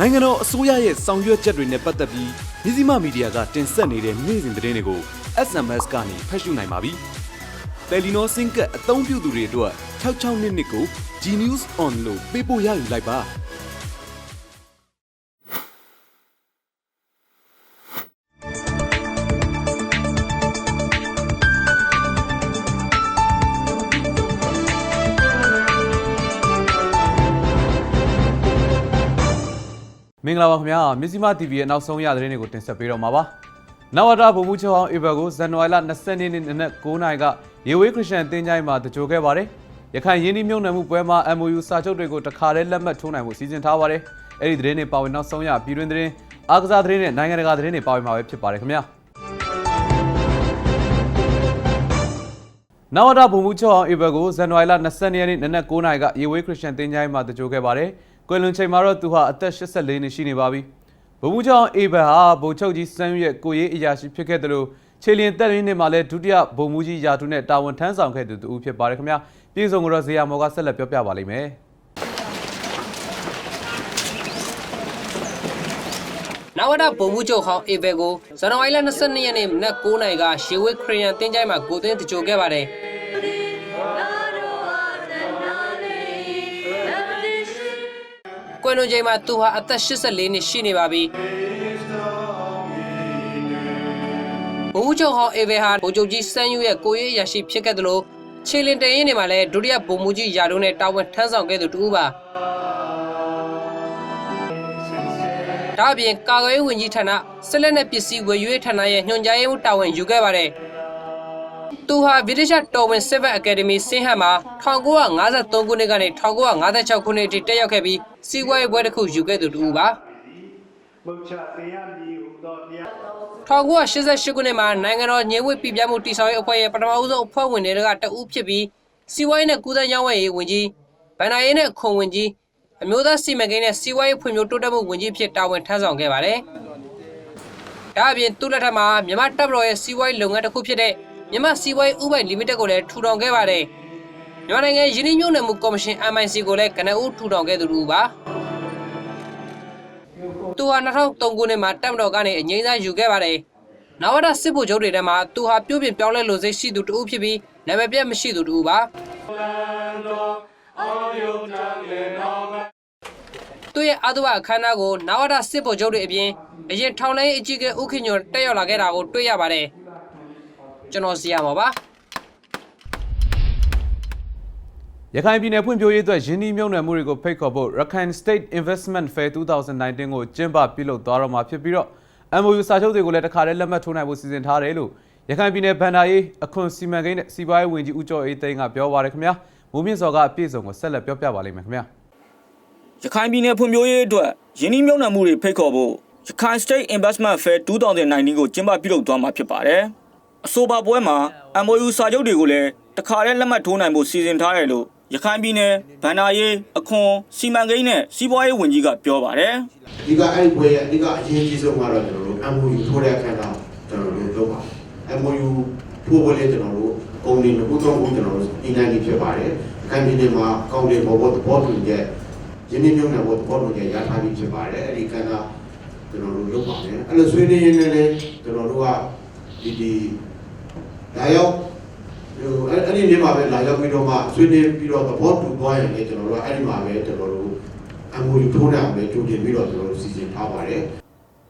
နိုင်ငံတော်အစိုးရရဲ့ဆောင်ရွက်ချက်တွေနဲ့ပတ်သက်ပြီးမြစည်းမမီဒီယာကတင်ဆက်နေတဲ့နေ့စဉ်သတင်းတွေကို SMS ကနေဖတ်ရှုနိုင်ပါပြီ။တယ်လီနောစင်ကအသုံးပြုသူတွေအတွက်66နှစ်နှစ်ကို G News On လို့ပေးပို့ရယူလိုက်ပါ။ မင်္ဂလာပါခင်ဗျာမြစီမ TV ရဲ့နောက်ဆုံးရသတင်းတွေကိုတင်ဆက်ပေးတော့မှာပါနဝတာဗိုလ်မှူးချုပ်အောင်အေဘယ်ကိုဇန်နဝါရီလ20ရက်နေ့နနက်9:00နာရီကရေဝေးခရစ်ယာန်တင်းချိုင်းမှာတကြိုခဲ့ပါတယ်ရခိုင်ရင်းနှီးမြှုပ်နှံမှုပွဲမှာ MOU စာချုပ်တွေကိုတခါတည်းလက်မှတ်ထိုးနိုင်ဖို့စီစဉ်ထားပါတယ်အဲ့ဒီသတင်းတွေပါဝင်နောက်ဆုံးရပြည်တွင်းသတင်းအားကစားသတင်းနဲ့နိုင်ငံတကာသတင်းတွေပါဝင်မှာပဲဖြစ်ပါတယ်ခင်ဗျာနဝတာဗိုလ်မှူးချုပ်အောင်အေဘယ်ကိုဇန်နဝါရီလ20ရက်နေ့နနက်9:00နာရီကရေဝေးခရစ်ယာန်တင်းချိုင်းမှာတကြိုခဲ့ပါတယ် ကွယ်လွန်ချိန်မှာတော့သူဟာအသက်84နှစ်ရှိနေပါပြီဗိုလ်မှူးချုပ်အောင်အေဘယ်ဟာဗိုလ်ချုပ်ကြီးစန်းရဲ့ကိုရေးအရာရှိဖြစ်ခဲ့တယ်လို့ခြေလျင်တက်ရင်းနှစ်မှာလည်းဒုတိယဗိုလ်မှူးကြီးယာထုနဲ့တာဝန်ထမ်းဆောင်ခဲ့သူတူဖြစ်ပါတယ်ခင်ဗျာပြည်စုံကတော့ဇေယျမော်ကဆက်လက်ပြောပြပါလိမ့်မယ်နဝဒဗိုလ်မှူးချုပ်ဟောင်းအေဘယ်ကိုဇန်နဝါရီလ22ရက်နေ့မနက်9:00နာရီကရှေဝေးခရီးယန်တင်းကြိုင်းမှာကိုသွင်းတကြိုခဲ့ပါတယ်။ ကွယ်လွန်ချိန်မှာသူဟာအသက်84နှစ်ရှိနေပါပြီ။ဗိုလ်မှူးချုပ်ဟောင်းအေဘယ်ဟာဗိုလ်ချုပ်ကြီးစန်းယူရဲ့ကိုရေးအရာရှိဖြစ်ခဲ့တယ်လို့ခြေလင်တရင်နေမှာလည်းဒုတိယဗိုလ်မှူးကြီးယာတို့နဲ့တာဝန်ထမ်းဆောင်ခဲ့သူတူပါ။ဒါအပြင်ကာကွယ်ရေးဝန်ကြီးဌာနဆက်လက်နဲ့ပစ္စည်းဝယ်ယူရေးဌာနရဲ့ညွှန်ကြားရေးမှူးတာဝန်ယူခဲ့ပါတယ်။သူဟာဗြိတိရှတော်ဝင် Civil Academy စင်းဟန်မှာ1953ခုနှစ်ကနေ1956ခုနှစ်အထိတက်ရောက်ခဲ့ပြီး စီးပွားရေးဘွဲတစ်ခုယူခဲ့သူတူပါ။ဘုရားတရားမြည်ဟူသောတရား1988ခုနှစ်မှာနိုင်ငံတော်ညှိဝေးပြည်ပြမှုတည်ဆောက်ရေးအဖွဲ့ရဲ့ပထမဦးဆုံးအဖွဲ့ဝင်တွေကတဦးဖြစ်ပြီးစီးပွားရေးနဲ့ကုသရေးဝန်ကြီးဝန်ကြီးဗန်နာရေးနဲ့ခွန်ဝန်ကြီးအမျိုးသားစီမံကိန်းနဲ့စီးပွားရေးဖွံ့ဖြိုးတိုးတက်မှုဝန်ကြီးဖြစ်တာဝန်ထမ်းဆောင်ခဲ့ပါတယ်။ဒါအပြင်သူ့လက်ထက်မှာမြန်မာတပ်မတော်ရဲ့စီးပွားရေးလုပ်ငန်းတစ်ခုဖြစ်တဲ့မြန်မာစီးပွားရေးဥပိုင်လီမိတက်ကိုလည်းထူထောင်ခဲ့ပါတယ်။ မြန်မာနိုင်ငံယင်းနှိမ့်မြုပ်နယ်မှုကော်မရှင် MIC ကိုလည်းကနဦးထူထောင်ခဲ့သူတူပါ။သူဟာ2003ခုနှစ်မှာတပ်မတော်ကနေအငိမ့်စားယူခဲ့ပါတယ်။နဝဒစစ်ဗိုလ်ချုပ်တွေထဲမှာသူဟာပြုပြင်ပြောင်းလဲလို့စိတ်ရှိသူတဦးဖြစ်ပြီးနာမည်ပြတ်မရှိသူတဦးပါ။သူရဲ့အတုပအခမ်းအနားကိုနဝဒစစ်ဗိုလ်ချုပ်တွေအပြင်အရင်ထောင်လိုင်းအကြီးအကဲဥခင်ညွန်တက်ရောက်လာခဲ့တာကိုတွေ့ရပါတယ်။ကျွန်တော်စီရမှာပါ။ ရခိုင်ပြည်နယ်ဖွံ့ဖြိုးရေးအတွက်ယင်းနှီးမြှုပ်နှံမှုတွေကိုဖိတ်ခေါ်ဖို့ Rakhine State Investment Fair 2019ကိုကျင်းပပြုလုပ်သွားတော့မှာဖြစ်ပြီးတော့ MOU စာချုပ်တွေကိုလည်းတစ်ခါတည်းလက်မှတ်ထိုးနိုင်ဖို့စီစဉ်ထားတယ်လို့ရခိုင်ပြည်နယ်ဗန်ဒါရေးအခွန်စီမံကိန်းနဲ့စီးပွားရေးဝန်ကြီးဦးကျော်အေးသိန်းကပြောပါရခင်ဗျာမိုးမြင့်စော်ကအပြည့်စုံကိုဆက်လက်ပြောပြပါလိမ့်မယ်ခင်ဗျာရခိုင်ပြည်နယ်ဖွံ့ဖြိုးရေးအတွက်ယင်းနှိမ့်မြုံနယ်မှုတွေဖိတ်ခေါ်ဖို့ရခိုင် State Investment Fair 2019ကိုကျင်းပပြုလုပ်သွားမှာဖြစ်ပါတယ်။အဆိုပါပွဲမှာ MOU စာချုပ်တွေကိုလည်းတခါတည်းလက်မှတ်ထိုးနိုင်ဖို့စီစဉ်ထားတယ်လို့ ရခိုင်ပြည်နယ်ဗန္ဒာရေးအခွန်စီမံကိန်းနဲ့စီးပွားရေးဝန်ကြီးကပြောပါတယ်။ဒီကအဲ့ဒီဘွဲရဲ့အဓိကအရေးကြီးဆုံးကတော့ကျွန်တော်တို့ MOU ထိုးတဲ့အခါတော့ကျွန်တော်တို့လုပ်ပါ MOU ထိုးဖို့လေကျွန်တော်တို့ကုမ္ပဏီတစ်ခုသုံးခုကျွန်တော်တို့အင်တိုင်းကြီးဖြစ်ပါတယ်။ခိုင်ပြည်နယ်မှာကောင်းတဲ့ဘောဘောသဘောတူတဲ့ရင်းနှီးမြှုပ်နှံဖို့သဘောတူတဲ့ရထားပြီးဖြစ်ပါတယ်။အဲ့ဒီကဏ္ဍကျွန်တော်တို့လုပ်ပါမယ်။အဲ့လိုဆွေးနွေးရင်းနဲ့လည်းကျွန်တော်တို့ကဒီဒီလာရောက်ဟို အဲ့အဲ့ဒီနေ့မှာပဲလာရောက်ပြီးတော့မှဆွေးနွေးပြီးတော့သဘောတူသွားရင်လည်းကျွန်တော်တို့ကအဲ့ဒီမှာပဲကျွန်တော်တို့ MOU ထိုးနိုင်မယ်ကြိုတင်ပြီးတော့ကျွန်တော်တို့စီစဉ်ထားပါတယ်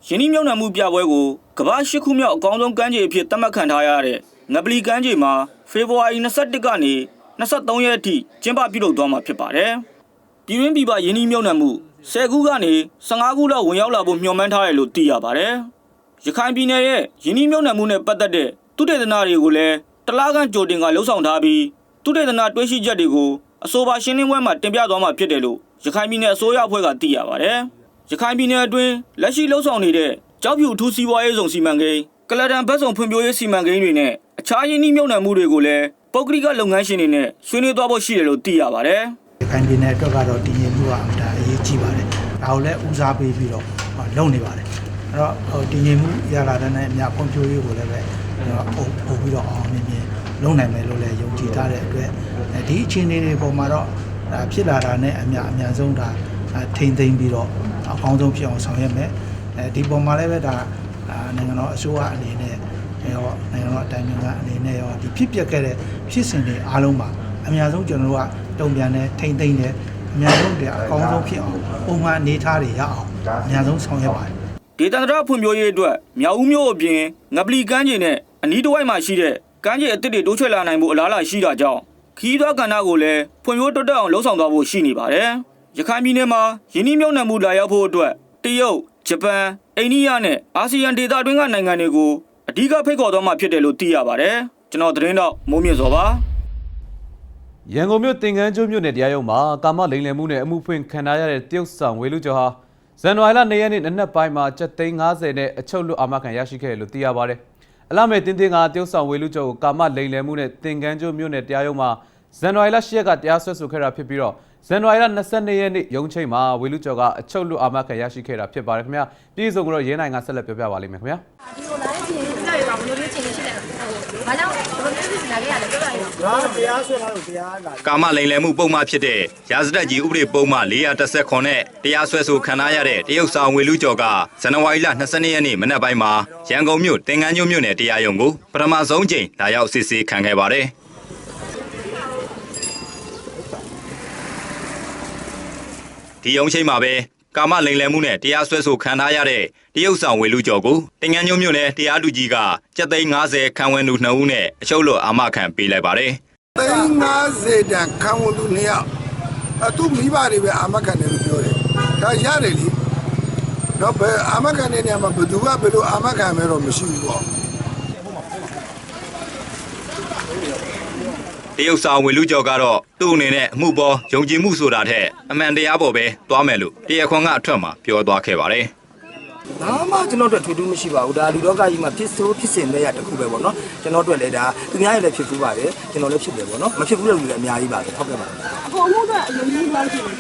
ယင်းနှိမ့်မြုံနယ်မှုပြပွဲကိုကမ္ဘာရှစ်ခုမြောက်အကောင်းဆုံးကမ်းခြေအဖြစ်သတ်မှတ်ခံထားရတဲ့ငပလီကမ်းခြေမှာဖေဖော်ဝါရီ21ကနေ23ရက်အထိကျင်းပပြုလုပ်သွားမှာဖြစ်ပါတယ်။ပြည်တွင်းပြည်ပယင်းနှိမ့်မြုံနယ်မှု10ခုကနေ15ခုလောက်ဝင်ရောက်လာဖို့မျှော်မှန်းထားတယ်လို့သိရပါတယ်။ရခိုင်ပြည်နယ်ရဲ့ယင်းနှိမ့်မြုံနယ်မှုနဲ့ပတ်သက်တဲ့သူတေသနာတွေကိုလည်း တလားကန်ကြိုတင်ကလှုပ်ဆောင်ထားပြီးသူတေသနာတွေးရှိချက်တွေကိုအဆိုပါရှင်းလင်းပွဲမှာတင်ပြသွားမှာဖြစ်တယ်လို့ရခိုင်ပြည်နယ်အစိုးရအဖွဲ့ကသိရပါတယ်။ရခိုင်ပြည်နယ်အတွင်းလက်ရှိလှုပ်ဆောင်နေတဲ့ကြောက်ဖြူထူးစီးပွားရေးဆောင်စီမံကိန်းကလဒန်ဘက်ဆောင်ဖွံ့ဖြိုးရေးစီမံကိန်းတွေနဲ့အခြားယင်းနှိမ့်မြုံနယ်မှုတွေကိုလည်းပုဂ္ဂလိကလုပ်ငန်းရှင်တွေနဲ့ဆွေးနွေးသွားဖို့ရှိတယ်လို့သိရပါတယ်ရခိုင်ပြည်နယ်အတွက်ကတော့တည်ငြိမ်မှုကအမှန်တန်အရေးကြီးပါတယ်။ဒါကိုလည်းဦးစားပေးပြီးတော့ဟောလုပ်နေပါတယ်။အဲ့တော့ဟိုတည်ငြိမ်မှုရလာတဲ့အများဖွံ့ဖြိုးရေးကိုလည်းပဲကျွန်တော် ပို့ပို့ပြီးတော့အောင်အောင်မြင်မြင်လုပ်နိုင်မယ်လို့လည်းယုံကြည်ထားတဲ့အတွက်အဲဒီအခြေအနေတွေပေါ်မှာတော့ဒါဖြစ်လာတာနဲ့အများအများဆုံးဒါအဲထိမ့်သိမ့်ပြီးတော့အကောင်းဆုံးဖြစ်အောင်ဆောင်ရွက်မယ်အဲဒီပုံမှာလည်းပဲဒါအာနိုင်ငံတော်အစိုးရအနေနဲ့ရောနိုင်ငံတော်အတိုင်းအမြအနေနဲ့ရောဒီဖြစ်ပျက်ခဲ့တဲ့ဖြစ်စဉ်တွေအားလုံးမှာအများဆုံးကျွန်တော်တို့ကတုံ့ပြန်တယ်ထိမ့်သိမ့်တယ်အများဆုံးတည်းအကောင်းဆုံးဖြစ်အောင်ပုံမှန်အနေအထားတွေရအောင်အများဆုံးဆောင်ရွက်ပါတယ်ဒေသန္တရဖွံ့ဖြိုးရေးအတွက်မြောက်ဦးမြို့အပြင်ငပလီကမ်းခြေနဲ့ အနီးတစ်ဝိုက်မှာရှိတဲ့ကမ်းခြေအသစ်တွေတိုးချဲ့လာနိုင်မှုအလားအလာရှိတာကြောင့်ခီးသွွားကဏ္ဍကိုလည်းဖွံ့ဖြိုးတိုးတက်အောင်လှုံ့ဆော်သွားဖို့ရှိနေပါတယ်။ရခိုင်ပြည်နယ်မှာယင်းနှိမ့်နှံမှုလာရောက်ဖို့အတွက်တရုတ်၊ဂျပန်၊အိန္ဒိယနဲ့အာဆီယံဒေသတွင်းကနိုင်ငံတွေကိုအဓိကဖိတ်ခေါ်သွားမှာဖြစ်တယ်လို့သိရပါတယ်။ကျွန်တော်သတင်းတော့မိုးမြင့်စောပါ။ရန်ကုန်မြို့တင်ကန်းကျွန်းမြို့နယ်တရားရုံးမှာကာမလိမ်လည်မှုနဲ့အမှုဖွင့်ခံထားရတဲ့တရုတ်ဆောင်ဝေလူကျော်ဟာဇန်နဝါရီလ2ရက်နေ့နံနက်ပိုင်းမှာကျပ်သိန်း90နဲ့အချုပ်လွတ်အာမခံရရှိခဲ့တယ်လို့သိရပါတယ်။ အလားမဲ့တင်းတင်းကတရုတ်ဆောင်ဝေလူကျော်ကိုကာမလိမ်လည်မှုနဲ့တင်ကန်းကျွန်းမြို့နယ်တရားရုံးမှာဇန်နဝါရီလ10ရက်ကတရားစွဲဆိုခဲ့တာဖြစ်ပြီးတော့ဇန်နဝါရီလ22ရက်နေ့ရုံးချိန်မှာဝေလူကျော်ကအချုပ်လွတ်အာမခံရရှိခဲ့တာဖြစ်ပါတယ်ခင်ဗျာ။ပြည်စုံကတော့ရဲနိုင်ကဆက်လက်ပြောပြပါလိမ့်မယ်ခင်ဗျာ။ဒီလိုလာတဲ့ချင်းကြရပါဘယ်လိုမျိုးချင်းရှိလဲ။ဘာကြောင့်ဘယ်လိုမျိုးဖြစ်နေတာလဲရတယ်ပြောရ အောင်။ကာမလိမ်လည်မှုပုံမှန်ဖြစ်တဲ့ရာဇသက်ကြီးဥပဒေပုံမှန်419နဲ့တရားစွဲဆိုခံထားရတဲ့တရုတ်ဆောင်ဝေလူကျော်ကဇန်နဝါရီလ22ရက်နေ့မနက်ပိုင်းမှာရန်ကုန်မြို့တင်ကန်းကျွန်းမြို့နယ်တရားရုံးကိုပထမဆုံးချိန်လာရောက်စစ်ဆေးခံခဲ့ပါတယ်။ဒီရုံးချိန်မှာပဲ ကာမလိမ်လည်မှုနဲ့တရားစွဲဆိုခံထားရတဲ့တရုတ်ဆောင်ဝေလူကျော်ကိုတင်ကန်းကျွန်းမြို့နယ်တရားသူကြီးကကျပ်သိန်း90ခံဝန်သူ2ဦးနဲ့အချုပ်လွတ်အာမခံပေးလိုက်ပါတယ်။သိန်း50တန်ခံဝန်သူနှစ်ယောက်အသူမိဘတွေပဲအာမခံတယ်လို့ပြောတယ်ဒါရတယ်လीတော့ဘယ်အာမခံတဲ့နေရာမှာဘယ်သူကဘယ်လိုအာမခံမဲတော့မရှိဘူးပေါ့ တရုတ်ဆောင်ဝင်လူကျော်ကတော့သူ့အနေနဲ့အမှုပေါ်ယုံကြည်မှုဆိုတာထက်အမှန်တရားပေါ်ပဲသွားမယ်လို့တရားခွန်ကအထွက်မှာပြောသွားခဲ့ပါတယ်ဘာမှကျွန်တော်တို့ထွေထူးမရှိပါဘူးဒါလူတော့ကကြီးမှာဖြစ်ဆိုးဖြစ်စင်တဲ့ရတစ်ခုပဲပေါ့နော်ကျွန်တော်တို့လည်းဒါသူများရဲ့လည်းဖြစ်ဘူးပါတယ်ကျွန်တော်လည်းဖြစ်တယ်ပေါ့နော်မဖြစ်ဘူးတဲ့လူလည်းအများကြီးပါပဲဟုတ်ကဲ့ပါအဖို့အမှုတော့အရင်ကြီးလောက်ရှိတယ်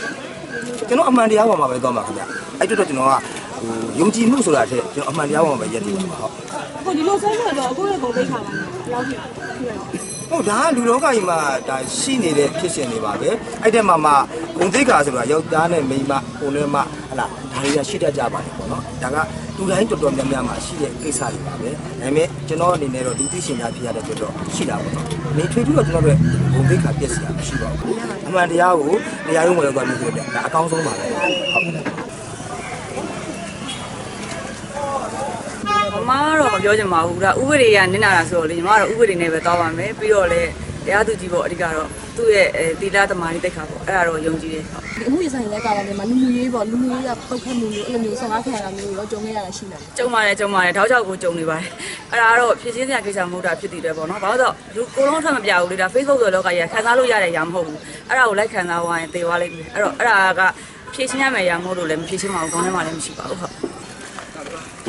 ကျွန်တော်အမှန်တရားပေါ်မှာပဲသွားမှာခင်ဗျအဲ့အတွက်တော့ကျွန်တော်ကဟိုယုံကြည်မှုဆိုတာထက်ကျွန်တော်အမှန်တရားပေါ်မှာပဲယက်တည်ပါဟုတ်။အခုဒီလိုဆိုရင်တော့အခုရဲ့ပုံပိတ်ခါပါမယ်။ရောက်ပြီ။ ဟုတ်ဒါကလူတော့ကကြီးမှာဒါရှိနေတဲ့ဖြစ်စဉ်တွေပါပဲအဲ့တဲ့မှာမှဂုံသိက္ခာဆိုတာယောက်ျားနဲ့မိန်းမကိုယ်နဲ့မှဟလာဒါတွေကရှိတတ်ကြပါတယ်ပေါ့နော်ဒါကလူတိုင်းတော်တော်များများမှာရှိတဲ့ကိစ္စတွေပါပဲဒါပေမဲ့ကျွန်တော်အနေနဲ့တော့လူသိရှင်များဖြစ်ရတဲ့အတွက်တော့ရှိတာပေါ့နော်နေထွေထူးတော့ကျွန်တော်တို့ဂုံသိက္ခာပြည့်စရာမရှိပါဘူးအမှန်တရားကိုတရားရုံးမှာရောက်သွားပြီဆိုတော့ဒါအကောင်းဆုံးပါပဲဟုတ် မမကတော့မပြောချင်ပါဘူးဒါဥပဒေကနင့်နာတာဆိုတော့လေညီမကတော့ဥပဒေနဲ့ပဲသွားပါမယ်ပြီးတော့လေတရားသူကြီးပေါ့အဓိကတော့သူ့ရဲ့အဲတီလာသမားကြီးတက်ခါပေါ့အဲ့ဒါတော့ယုံကြည်တယ်ဟုတ်ဒီအမှုရဆိုင်လည်းကာပါမယ်မလူလူရေးပေါ့လူလူရေးကပုတ်ခတ်မှုမျိုးအဲ့လိုမျိုးဆန္ဒခံရတာမျိုးရောကြုံခဲ့ရတာရှိတယ်ကြုံပါတယ်ကြုံပါတယ်ထောက်ချောက်ကိုကြုံနေပါတယ်အဲ့ဒါကတော့ဖြည့်ချင်းစရာကိစ္စမဟုတ်တာဖြစ်တည်တယ်ပေါ့နော်ဘာလို့ဆိုတော့လူကိုလုံးထွက်မပြဘူးလေဒါ Facebook ဆိုတော့ကရခံစားလို့ရတဲ့ຢာမဟုတ်ဘူးအဲ့ဒါကိုလိုက်ခံစားသွားရင်သေသွားလိမ့်မယ်အဲ့တော့အဲ့ဒါကဖြည့်ချင်းရမယ်ຢာမဟုတ်လို့လည်းမဖြည့်ချင်းမအောင်ကောင်းထဲမှာလည်းမရှိပါဘူးဟုတ်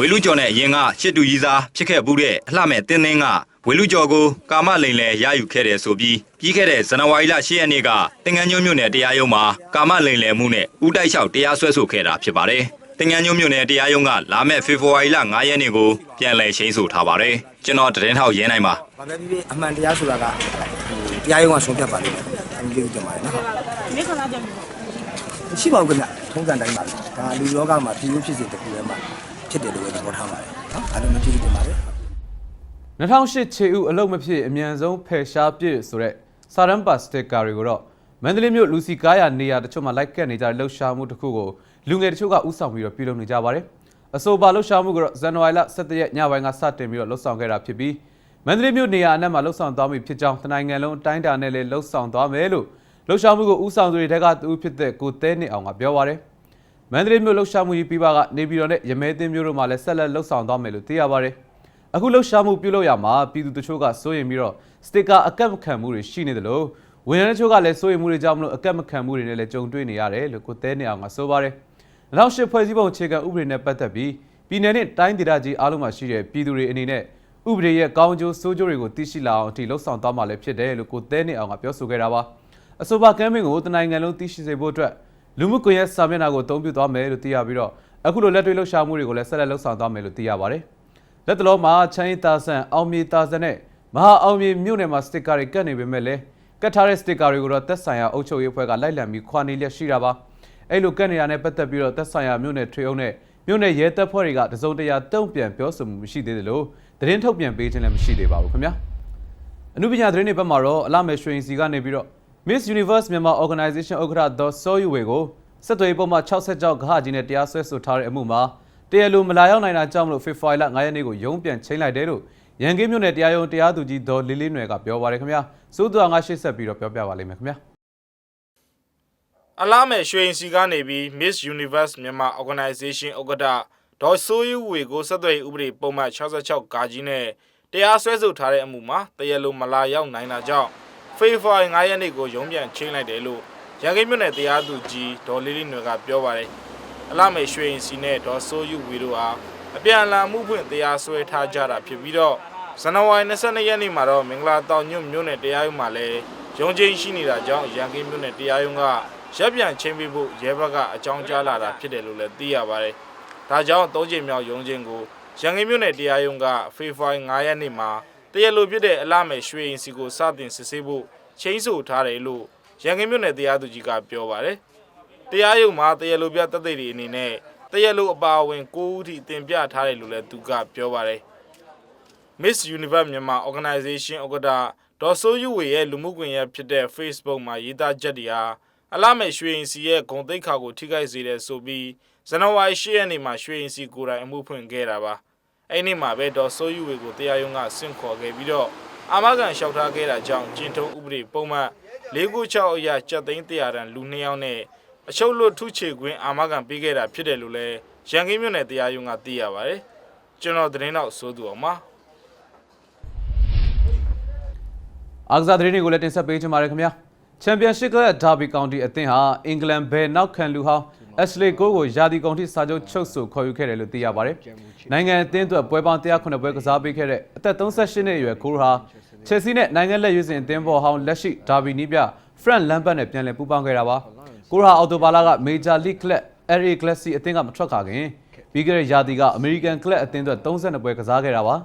ဝေလူကျော်နဲ့အရင်ကရှစ်တူကြီးစားဖြစ်ခဲ့မှုတဲ့အလှမဲ့တင်းတင်းကဝေလူကျော်ကိုကာမလိမ်လည်ရယူခဲ့တယ်ဆိုပြီးပြီးခဲ့တဲ့ဇန်နဝါရီလ10ရက်နေ့ကတင်ငန်းညုံမြို့နယ်တရားရုံးမှာကာမလိမ်လည်မှုနဲ့ဦးတိုက်လျှောက်တရားစွဲဆိုခဲ့တာဖြစ်ပါတယ်။တင်ငန်းညုံမြို့နယ်တရားရုံးကလာမယ့်ဖေဖော်ဝါရီလ9ရက်နေ့ကိုပြန်လည်ချိန်းဆိုထားပါတယ်။ကျွန်တော်တရင်ထောက်ရင်းနိုင်ပါဘာပဲဖြစ်ဖြစ်အမှန်တရားဆိုတာကဟိုတရားရုံးကဆုံးဖြတ်ပါလိမ့်မယ်အမြင်ကြီးတင်ပါတယ်နော်ဟုတ်။ဒီခဏကြည့်ရှိပါဘူးခင်ဗျထုံးစံတိုင်းပါပဲဒါလူလောကမှာပြည်လို့ဖြစ်စေတခုလည်းမှာ ဖြစ်တယ်လို့ပဲသဘောထားပါတယ်နော်အားလုံးကြည့်ကြည့်တင်ပါတယ်2008ခြေဥအလုတ်မဖြစ်အမြန်ဆုံးဖယ်ရှားပြစ်ဆိုတဲ့စာရန်ပါစတစ်ကာတွေကိုတော့မန္တလေးမြို့လူစီကားရနေရာတချို့မှာလိုက်ကက်နေကြတဲ့လှုပ်ရှားမှုတစ်ခုကိုလူငယ်တချို့ကဥဆောင်ပြီးတော့ပြုလုပ်နေကြပါတယ်။အဆိုပါလှုပ်ရှားမှုကတော့ဇန်နဝါရီလ17ရက်ညပိုင်းကစတင်ပြီးတော့လှုပ်ဆောင်ခဲ့တာဖြစ်ပြီးမန္တလေးမြို့နေရာအနှံ့မှာလှုပ်ဆောင်သွားပြီဖြစ်ကြောင်းတနိုင်ငံလုံးအတိုင်းအတာနဲ့လည်းလှုပ်ဆောင်သွားမယ်လို့လှုပ်ရှားမှုကိုဥဆောင်သူတွေထက်ကသူဖြစ်တဲ့ကိုသဲနေအောင်ကပြောပါတယ်။ မန္တလေးမြို့လှုပ်ရှားမှုကြီးပြီးပါကနေပြည်တော်နဲ့ရမဲသိမ်းမြို့တို့မှာလည်းဆက်လက်လှုပ်ဆောင်သွားမယ်လို့သိရပါတယ်။အခုလှုပ်ရှားမှုပြုလုပ်ရမှာပြည်သူတချို့ကစိုးရိမ်ပြီးတော့စတစ်ကာအကက်မခံမှုတွေရှိနေတယ်လို့ဝန်ထမ်းတချို့ကလည်းစိုးရိမ်မှုတွေကြောင့်မလို့အကက်မခံမှုတွေနဲ့လည်းကြုံတွေ့နေရတယ်လို့ကိုသဲနေအောင်ကဆိုပါတယ်။2008ဖွဲ့စည်းပုံအခြေခံဥပဒေနဲ့ပတ်သက်ပြီးပြည်내နဲ့တိုင်းဒေသကြီးအားလုံးမှာရှိတဲ့ပြည်သူတွေအနေနဲ့ဥပဒေရဲ့ကောင်းကျိုးဆိုးကျိုးတွေကိုသိရှိလာအောင်အထိလှုပ်ဆောင်သွားမှာလည်းဖြစ်တယ်လို့ကိုသဲနေအောင်ကပြောဆိုခဲ့တာပါ။အဆိုပါကမ်းမင်းကိုတနိုင်ငံလုံးသိရှိစေဖို့အတွက် လူမှုကွန်ရက်စာမျက်နှာကိုအသုံးပြုသွားမယ်လို့သိရပြီးတော့အခုလိုလက်တွေ့လှုပ်ရှားမှုတွေကိုလည်းဆက်လက်လှုပ်ဆောင်သွားမယ်လို့သိရပါတယ်။လက်တလုံးမှာချမ်းရီတာဆန်အောင်မြေတာဆန်နဲ့မဟာအောင်မြေမြို့နယ်မှာစတစ်ကာတွေကတ်နေပေမဲ့လည်းကတ်ထားတဲ့စတစ်ကာတွေကိုတော့သက်ဆိုင်ရာအုပ်ချုပ်ရေးအဖွဲ့ကလိုက်လံပြီးခွာနေလျက်ရှိတာပါ။အဲ့လိုကတ်နေတာနဲ့ပတ်သက်ပြီးတော့သက်ဆိုင်ရာမြို့နယ်ထွေအုပ်နဲ့မြို့နယ်ရဲတပ်ဖွဲ့တွေကတစုံတရာတုံ့ပြန်ပြောဆိုမှုမရှိသေးသလိုသတင်းထုတ်ပြန်ပေးခြင်းလည်းမရှိသေးပါဘူးခင်ဗျာအနုပညာသတင်းတွေဘက်မှာတော့အလမယ်ရွှေရင်စီကနေပြီးတော့ Miss Universe Myanmar Organization ဥက္ကဋ္ဌဒေါ်စောယူဝေကိုစစ်သွေးပုံမှာ60ကြောက်ခါကြီးနဲ့တရားစွဲဆိုထားတဲ့အမှုမှာတရားလိုမလာရောက်နိုင်တာကြောင့်မလို့ဖေဖော်ဝါရီလ9ရက်နေ့ကိုရုံးပြန်ချိန်လိုက်တယ်လို့ရန်ကင်းမြို့နယ်တရားရုံးတရားသူကြီးဒေါ်လေးလေးနွယ်ကပြောပါရခင်ဗျာစိုးသူကငါရှေ့ဆက်ပြီးတော့ပြောပြပါလိမ့်မယ်ခင်ဗျာအလားမဲ့ရွှေရင်စီကနေပြီး Miss Universe မြန်မာ Organization ဥက္ကဋ္ဌဒေါ်ဆိုးယူဝေကိုဆက်သွယ်ရေးဥပဒေပုံမှန်66ကာကြီးနဲ့တရားစွဲဆိုထားတဲ့အမှုမှာတရားလိုမလာရောက်နိုင်တာကြောင့် ဖေဖော်ဝါရီ9ရက်နေ့ကိုရုံးပြန်ချိန်လိုက်တယ်လို့ရန်ကုန်မြို့နယ်တရားသူကြီးဒေါ်လေးလေးနွယ်ကပြောပါတယ်အလားမဲ့ရွှေရင်စီနဲ့ဒေါ်ဆိုးယူဝေတို့ဟာအပြန်အလှန်မှုဖွင့်တရားစွဲထားကြတာဖြစ်ပြီးတော့ဇန်နဝါရီ22ရက်နေ့မှာတော့မင်္ဂလာတောင်ညွန့်မြို့နယ်တရားရုံးမှာလည်းရုံးချိန်ရှိနေတာကြောင့်ရန်ကုန်မြို့နယ်တရားရုံးကရပ်ပြန်ချင်းပေးဖို့ရဲဘက်ကအကြောင်းကြားလာတာဖြစ်တယ်လို့လည်းသိရပါတယ်။ဒါကြောင့်သုံးချိန်မြောက်ရုံးချင်းကိုရန်ကုန်မြို့နယ်တရားရုံးကဖေဖော်ဝါရီ9ရက်နေ့မှာ တရားလိုဖြစ်တဲ့အလားမယ်ရွှေရင်စီကိုစတင်စစ်ဆေးဖို့ချိန်ဆထားတယ်လို့ရန်ကုန်မြို့နယ်တရားသူကြီးကပြောပါတယ်။တရားရုံးမှာတရားလိုပြတပ်သိတွေအနေနဲ့တရားလိုအပါအဝင်9ဦးထိတင်ပြထားတယ်လို့လည်းသူကပြောပါတယ်။ Miss Universe မြန်မာ Organization ဥက္ကဋ္ဌဒေါ်ဆိုးယူဝေရဲ့လူမှုကွန်ရက်ဖြစ်တဲ့ Facebook မှာရေးသားချက်တွေဟာအလမဲ့ရွှေရင်စီရဲ့ဂုံတိတ်ခါကိုထိခိုက်စေတယ်ဆိုပြီးဇန်နဝါရီ10ရက်နေ့မှာရွှေရင်စီကိုယ်တိုင်အမှုဖွင့်ခဲ့တာပါ အဲ့ဒီမှာပဲဒေါ်ဆိုးယူဝေကိုတရားရုံးကဆင့်ခေါ်ခဲ့ပြီးတော့အာမခံလျှောက်ထားခဲ့တာကြောင့်ကျင်းထုံးဥပဒေပုံမှန်696အရာကြက်သိန်း100တန်လူ2ယောက်နဲ့အချုပ်လွတ်ထုချေခွင့်အာမခံပေးခဲ့တာဖြစ်တယ်လို့လည်းရန်ကင်းမြို့နယ်တရားရုံးကသိရပါတယ်ကျွန်တော်သတင်းတော့စိုးသူအောင်ပါအားကစားသတင်းတွေကိုလည်းတင်ဆက်ပေးချင်ပါတယ်ခင်ဗျာချန်ပီယံရှစ်ကလပ်ဒါဘီကောင်တီအသင်းဟာအင်္ဂလန်ဘယ်နောက်ခံလူဟောင်း အက်ရှလီကိုကိုယာဒီကောင်တီစာချုပ်ချုပ်ဆိုခေါ်ယူခဲ့တယ်လို့သိရပါတယ်နိုင်ငံအသင်းအတွက်ပွဲပေါင်း109ပွဲကစားပေးခဲ့တဲ့အသက်38နှစ်အရွယ်ကိုဟာချယ်ဆီနဲ့နိုင်ငံလက်ရွေးစင်အသင်းပေါ်ဟောင်းလက်ရှိဒါဘီနီးပြဖရန့်လမ်ဘတ်နဲ့ပြန်လည်ပူးပေါင်းခဲ့တာပါကိုဟာအော်တိုဘာလာကမေဂျာလိကလပ်အရီဂလက်စီအသင်းကမထွက်ခါခင်ပြီးခဲ့တဲ့ယာဒီကအမေရိကန်ကလပ်အသင်းအတွက်32ပွဲကစားခဲ့တာပါ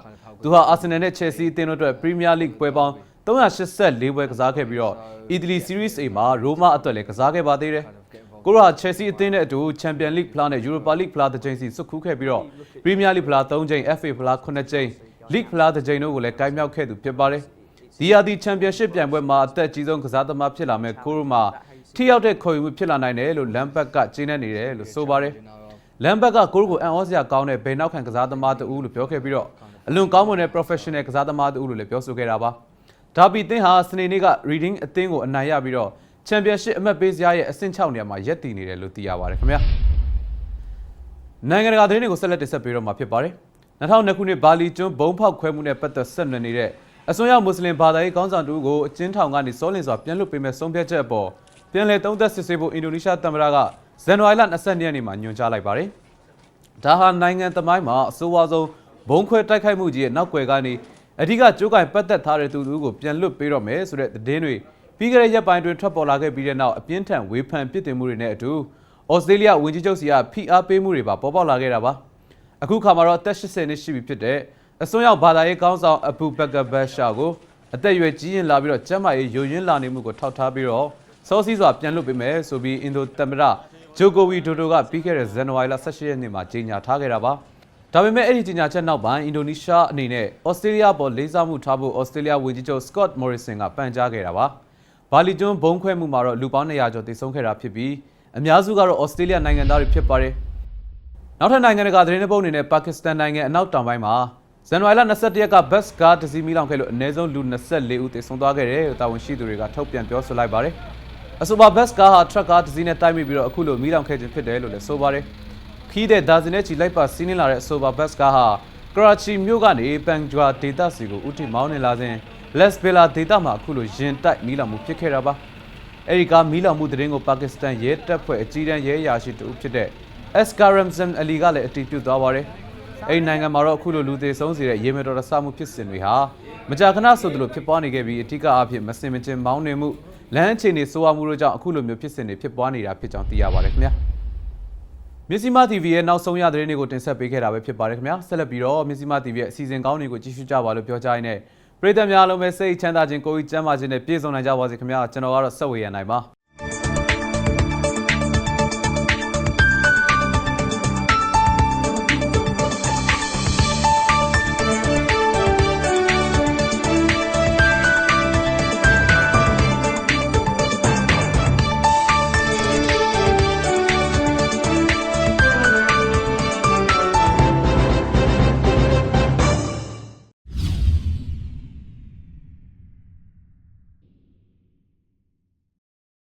သူဟာအာဆင်နယ်နဲ့ချယ်ဆီအသင်းတို့အတွက်ပရီးမီးယားလိပွဲပေါင်း384ပွဲကစားခဲ့ပြီးတော့အီတလီစီးရီးစ် A မှာရိုမာအတွက်လည်းကစားခဲ့ပါသေးတယ်။ ကိုရိုဟာချယ်ဆီအသင်းနဲ့အတူချန်ပီယံလိဖလားနဲ့ယူရိုပါလိဖလားတစ်ကြိမ်စီဆွတ်ခူးခဲ့ပြီးတော့ပရီးမီးယားလိဖလား3ကြိမ် FA ဖလား9ကြိမ်လိဖလားတစ်ကြိမ်တို့ကိုလည်းကိုင်းမြောက်ခဲ့သူဖြစ်ပါတယ်။ဒီယာဒီချန်ပီယံရှစ်ပြိုင်ပွဲမှာအသက်ကြီးဆုံးကစားသမားဖြစ်လာမဲ့ကိုရိုမှာထိရောက်တဲ့ခေါ်ယူမှုဖြစ်လာနိုင်တယ်လို့လမ်ဘတ်ကကျေးနပ်နေတယ်လို့ဆိုပါတယ်။လမ်ဘတ်ကကိုရိုကိုအန်အောစရာကောင်းတဲ့ဘယ်နောက်ခံကစားသမားတူလို့ပြောခဲ့ပြီးတော့အလွန်ကောင်းမွန်တဲ့ professional ကစားသမားတူလို့လည်းပြောဆိုခဲ့တာပါ။ဒါပီသင်းဟာစနေနေ့က reading အသင်းကိုအနိုင်ရပြီးတော့ ချန်ပီယံရှစ်အမှတ်ပေးစရာရဲ့အဆင့်6နေရာမှာရပ်တည်နေတယ်လို့သိရပါတယ်ခင်ဗျာနိုင်ငံတကာသတင်းတွေကိုဆက်လက်တင်ဆက်ပေးတော့မှာဖြစ်ပါတယ်2002ခုနှစ်ဘာလီကျွန်းဘုံဖောက်ခွဲမှုနဲ့ပတ်သက်ဆက်နွယ်နေတဲ့အစွန်းရောက်မွတ်စလင်ဘာသာရေးခေါင်းဆောင်တူကိုအကျဉ်းထောင်ကနေစောလင်စွာပြန်လွှတ်ပေးမဲ့ဆုံးဖြတ်ချက်အပေါ်ပြန်လည်သုံးသပ်စစ်ဆေးဖို့အင်ဒိုနီးရှားသမ္မတကဇန်နဝါရီလ22ရက်နေ့မှာညွှန်ကြားလိုက်ပါတယ်ဒါဟာနိုင်ငံသမိုင်းမှာအဆိုးဝါးဆုံးဘုံခွဲတိုက်ခိုက်မှုကြီးရဲ့နောက်ွယ်ကနေအဓိကကြိုးကင်ပတ်သက်ထားတဲ့သူတို့ကိုပြန်လွတ်ပေးတော့မယ်ဆိုတဲ့သတင်းတွေ ပြီးခဲ့တဲ့ရက်ပိုင်းတွင်ထွက်ပေါ်လာခဲ့ပြီးတဲ့နောက်အပြင်းထန်ဝေဖန်ပြစ်တင်မှုတွေနဲ့အတူဩစတြေးလျဝန်ကြီးချုပ်စီကဖိအားပေးမှုတွေပါပေါ်ပေါက်လာခဲ့တာပါအခုခါမှာတော့အသက်80နှစ်ရှိပြီဖြစ်တဲ့အစွန်းရောက်ဘာသာရေးကောင်းဆောင်အဘူဘကာဘတ်ရှာကိုအသက်အရွယ်ကြီးရင်လာပြီးတော့ကျမ်းမာရေးယိုယွင်းလာနေမှုကိုထောက်ထားပြီးတော့စောစီးစွာပြန်လွတ်ပေးမယ်ဆိုပြီးအင်ဒိုသမ္မတဂျိုကိုဝီဒိုဒိုကပြီးခဲ့တဲ့ဇန်နဝါရီလ18ရက်နေ့မှာကြေညာထားခဲ့တာပါဒါပေမဲ့အဲ့ဒီကြေညာချက်နောက်ပိုင်းအင်ဒိုနီးရှားအနေနဲ့ဩစတြေးလျပေါ်လေးစားမှုထားဖို့ဩစတြေးလျဝန်ကြီးချုပ်စကော့မော်ရီဆန်ကပန်ကြားခဲ့တာပါ။ ဘာလီကျွန်းဘုံခွဲမှုမှာတော့လူပေါင်း200ကျော်သေဆုံးခဲ့တာဖြစ်ပြီးအများစုကတော့ဩစတြေးလျနိုင်ငံသားတွေဖြစ်ပါတယ်။နောက်ထပ်နိုင်ငံတကာသတင်းတွေပုံအနေနဲ့ပါကစ္စတန်နိုင်ငံအနောက်တောင်ပိုင်းမှာဇန်နဝါရီလ22ရက်ကဘတ်စ်ကားတစ်စီးမိလောင်ခဲ့လို့အနည်းဆုံးလူ24ဦးသေဆုံးသွားခဲ့တယ်လို့တာဝန်ရှိသူတွေကထုတ်ပြန်ပြောဆိုလိုက်ပါတယ်။အဆိုပါဘတ်စ်ကားဟာထရက်ကားတစ်စီးနဲ့တိုက်မိပြီးတော့အခုလိုမိလောင်ခဲ့ခြင်းဖြစ်တယ်လို့လည်းဆိုပါတယ်။ခီးတဲ့ဒါဇင်နဲ့ချီလိုက်ပါစီးနင်းလာတဲ့အဆိုပါဘတ်စ်ကားဟာကရာချီမြို့ကနေပန်ဂျွာဒေသစီကိုဥတီမောင်းနေလာစဉ် လက်စဘီလာဒေသမှာအခုလိုရင်တိုက်မိလောင်မှုဖြစ်ခဲ့တာပါ။အဲဒီကားမိလောင်မှုသတင်းကိုပါကစ္စတန်ရဲတပ်ဖွဲ့အကြီးတန်းရဲအရာရှိတူဖြစ်တဲ့ Eskaramzam Ali ကလည်းအတည်ပြုသွားပါတယ်။အဲဒီနိုင်ငံမှာတော့အခုလိုလူသေးဆုံးစေတဲ့ရေမတော်တဆမှုဖြစ်စဉ်တွေဟာမကြာခဏဆိုသလိုဖြစ်ပွားနေခဲ့ပြီးအထူးအဖြစ်မစင်မချင်းမောင်းနေမှုလမ်းအခြေအနေဆိုးဝါးမှုတို့ကြောင့်အခုလိုမျိုးဖြစ်စဉ်တွေဖြစ်ပွားနေတာဖြစ်ကြောင်းသိရပါတယ်ခင်ဗျာ။မြစီမ TV ရဲ့နောက်ဆုံးရသတင်းတွေကိုတင်ဆက်ပေးခဲ့တာပဲဖြစ်ပါတယ်ခင်ဗျာဆက်လက်ပြီးတော့မြစီမ TV ရဲ့အစီအစဉ်ကောင်းတွေကိုကြည့်ရှုကြပါလို့ပြောကြရင်းနဲ့ ပရိသတ်များအားလုံးပဲစိတ်ချမ်းသာခြင်းကိုယ်ကြီးကျန်းမာခြင်းနဲ့ပြည့်စုံနိုင်ကြပါစေခင်ဗျာကျွန်တော်ကတော့ဆက်ဝေရနိုင်ပါ